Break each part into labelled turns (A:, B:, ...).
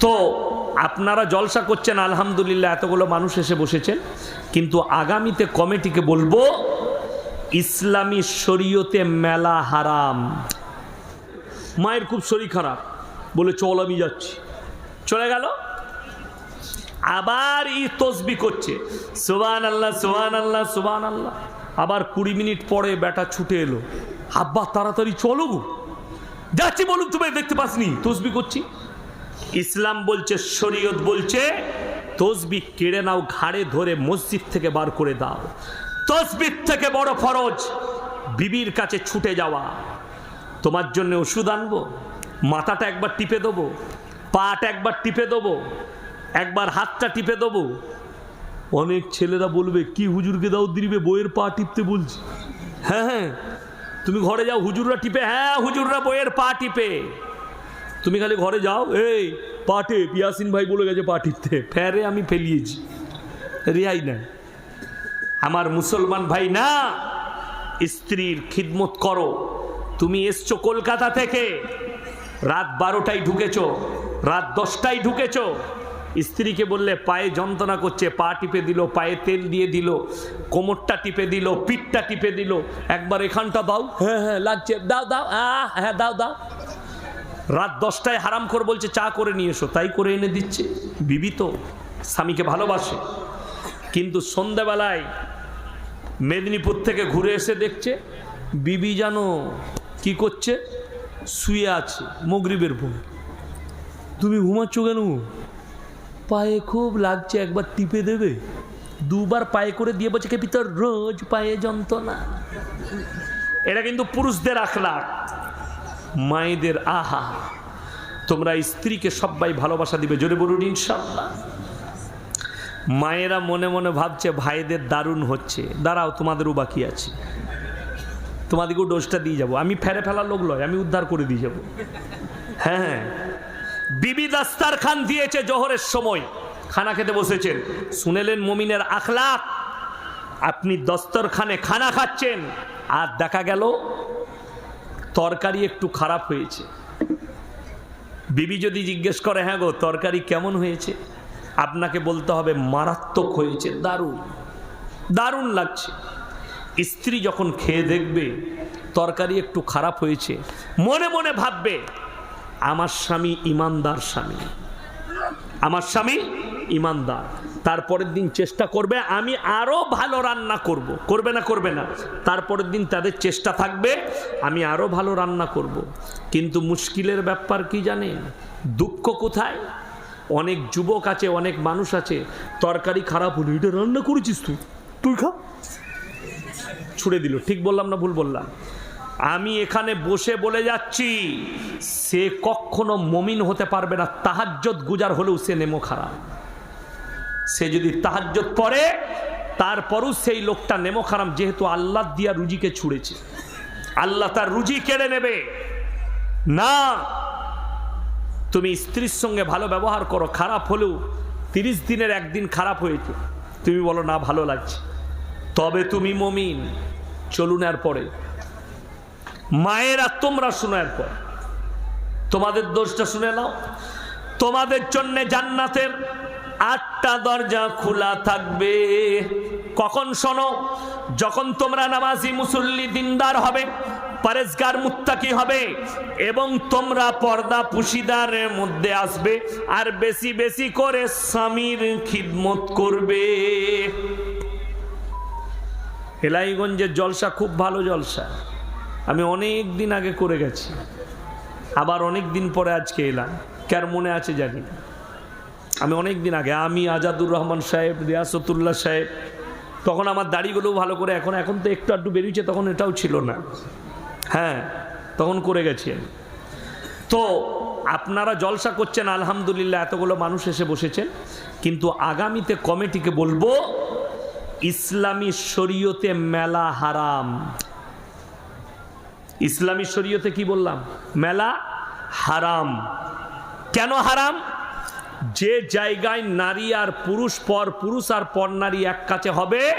A: তো আপনারা জলসা করছেন, আলহামদুলিল্লাহ, এতগুলো মানুষ এসে বসেছেন। কিন্তু আগামীতে কমিটিকে বলব, ইসলামী শরীয়তে মেলা হারাম। মায়ের খুব শরীর খারাপ, বলে চল আমি যাচ্ছি। চলে গেল? আবার ই তসবি করছে। সুবান আল্লাহ সুবান আল্লাহ সুবান আল্লাহ আবার কুড়ি মিনিট পরে বেটা ছুটে এলো। আব্বা, তাড়াতাড়ি চলো গো। যাচ্ছি বলুন, তুমি দেখতে পাসনি। তসবি করছি। ইসলাম বলছে, শরীয়ত বলছে, তসবি কেড়ে নাও, ঘাড়ে ধরে মসজিদ থেকে বার করে দাও। তসবির থেকে বড় ফরজ, বিবির কাছে ছুটে যাওয়া। তোমার জন্য ওষুধ আনব, মাথাটা একবার টিপে দেবো, পাটা একবার টিপে দেবো, একবার হাতটা টিপে দেবো। অনেক ছেলেরা বলবে, কি হুজুরকে দাও দিবে বইয়ের পা টিপতে বলছি। হ্যাঁ হ্যাঁ। তুমি ঘরে যাও, হুজুররা টিপে হ্যাঁ হুজুররা বইয়ের পা টিপে। তুমি খালি ঘরে যাও, এই পাটে পিয়াসিন ভাই বলে গেছে পা টিপতে। ফেরে আমি ফেলিয়েছি, রেহাই না আমার মুসলমান ভাই না, স্ত্রীর খিদমত করো। তুমি এসছো কলকাতা থেকে, রাত বারোটায় ঢুকেছ, রাত দশটায় ঢুকেছ স্ত্রীকে বললে, পায়ে যন্ত্রণা করছে, পা টিপে দিল, পায়ে তেল দিয়ে দিল, কোমরটা টিপে দিল, পিঠটা টিপে দিল। একবার এখানটা দাও। হ্যাঁ হ্যাঁ লাগছে। দাও দাও হ্যাঁ দাও দাও। রাত দশটায় হারাম করে বলছে, চা করে নিয়ে এসো। তাই করে এনে দিচ্ছে। বিবি তো স্বামীকে ভালোবাসে। কিন্তু সন্ধ্যাবেলায় মেদিনীপুর থেকে ঘুরে এসে দেখছে, বিবি জানো কি করছে? শুয়ে আছে, মগরিবের পর তুমি ঘুমাচ্ছ কেন পায়ে খুব লাগছে, একবার টিপে দেবে। দুবার পায়ে করে দিয়ে বলছে, কে ভিতর? রোজ পায়ে যন্ত্রণা। এটা কিন্তু পুরুষদের আখলাখ, মায়েদের আহা। তোমরা স্ত্রীকে সবাই ভালোবাসা দিবে, জোরে বলুন ইনশাল্লাহ মায়েরা মনে মনে ভাবছে, ভাইদের দারুণ হচ্ছে। দাঁড়াও তোমাদেরও বাকি আছে। তোমাদেরকেও ডোজটা দিয়ে যাব। আমি ফেরে ফেলার লোক লয়, আমি উদ্ধার করে দিয়ে যাব। হ্যাঁ হ্যাঁ। বিবি দাস্তার খান দিয়েছে জোহরের সময়। খানা খেতে বসেছেন শুনেলেন মমিনের আখলাক আপনি দস্তরখানে খানা খাচ্ছেন। আর দেখা গেল, তরকারি একটু খারাপ হয়েছে। বিবি যদি জিজ্ঞেস করে হ্যাঁ গো, তরকারি কেমন হয়েছে? আপনাকে বলতে হবে, মারাত্মক হয়েছে, দারুণ। দারুণ লাগছে। স্ত্রী যখন খেয়ে দেখবে, তরকারি একটু খারাপ হয়েছে, মনে মনে ভাববে আমার স্বামী ইমানদার স্বামী। আমার স্বামী ইমানদার। তারপরের দিন চেষ্টা করবে, আমি আরও ভালো রান্না করব। করবে না করবে না। তারপরের দিন তাদের চেষ্টা থাকবে, আমি আরও ভালো রান্না করব। কিন্তু মুশকিলের ব্যাপার কি জানেন? দুঃখ কোথায়? অনেক যুবক আছে, অনেক মানুষ আছে, তরকারি খারাপ হলো, এটা রান্না করেছিস তুই? তুই খা। ছুড়ে দিল। ঠিক বললাম না, ভুল বললাম। আমি এখানে বসে বলে যাচ্ছি, সে কখনো মমিন হতে পারবে না তাহাজ্জত গুজার হলেও সে নেমো খারাপ। সে যদি তাহাজ্জত পড়ে, তারপরও সেই লোকটা নেমো খারাপ, যেহেতু আল্লাহ দিয়া রুজিকে ছুঁড়েছে। আল্লাহ তার রুজি কেড়ে নেবে। না, তুমি স্ত্রীর সঙ্গে ভালো ব্যবহার করো, খারাপ হলেও তিরিশ দিনের একদিন খারাপ হয়েছে। তুমি বলো, না, ভালো লাগছে। তবে তুমি মমিন, চলুন আর পরে। মায়েরা, তোমরা শোনার পর তোমাদের দোষটা শুনে নাও। তোমাদের জন্য জান্নাতের আটটা দরজা খোলা থাকবে। কখন শোনো? যখন তোমরা নামাজি মুসল্লি, দিনদার হবে, পরেজগার, মুত্তাকি হবে, এবং তোমরা পর্দা পুশিদারের মধ্যে আসবে, আর বেশি বেশি করে স্বামীর খিদমত করবে। এলাইগঞ্জের জলসা খুব ভালো জলসা। আমি অনেক দিন আগে করে গেছি। আবার অনেক দিন পরে আজকে এলাম। কার মনে আছে জানি না। আমি অনেক দিন আগে, আমি আজাদুর রহমান সাহেব, রিয়াসতুল্লাহ সাহেব, তখন আমার দাড়িগুলো ভালো করে এখন এখন তো একটু আধটু বেরিয়েছে, তখন এটাও ছিল না। হ্যাঁ তখন করে গেছি আমি। তো আপনারা জলসা করছেন, আলহামদুলিল্লাহ, এতগুলো মানুষ এসে বসেছেন। কিন্তু আগামীতে কমিটিকে বলব, ইসলামী শরীয়তে মেলা হারাম। ইসলামী শরীয়তে কি বললাম? মেলা হারাম। কেন হারাম? যে জায়গায় নারী আর পুরুষ পর পুরুষ আর পর নারী এক কাছে হবে,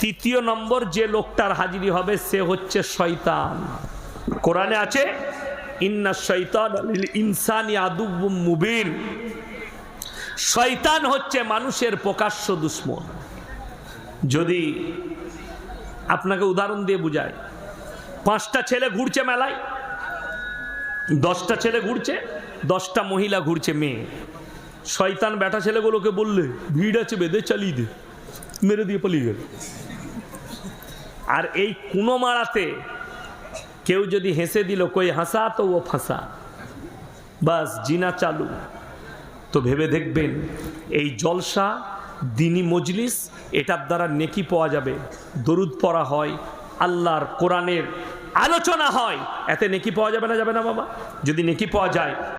A: তৃতীয় নম্বর যে লোকটার হাজিরি হবে সে হচ্ছে শয়তান। কোরআনে আছে, ইন্না শৈতান ইনসানি মুবিন। শয়তান হচ্ছে মানুষের প্রকাশ্য দুশ্মন। যদি আপনাকে উদাহরণ দিয়ে বুঝায় পাঁচটা ছেলে ঘুরছে মেলায়, দশটা ছেলে ঘুরছে, দশটা মহিলা ঘুরছে, মেয়ে। শয়তান বেটা ছেলেগুলোকে বললে, ভিড় আছে বেঁধে চালিয়ে দে, মেরে দিয়ে পালিয়ে গেল। আর এই কুনো মারাতে কেউ যদি হেসে দিল, কই হাসা তো ও ফাঁসা, বাস জিনা চালু। তো ভেবে দেখবেন, এই জলসা, দিনী মজলিস, এটার দ্বারা নেকি পাওয়া যাবে, দরুদ পড়া হয় আল্লাহর কোরআনের আলোচনা হয়, এতে নেকি পাওয়া যাবে না যাবে না বাবা? যদি নেকি পাওয়া যায়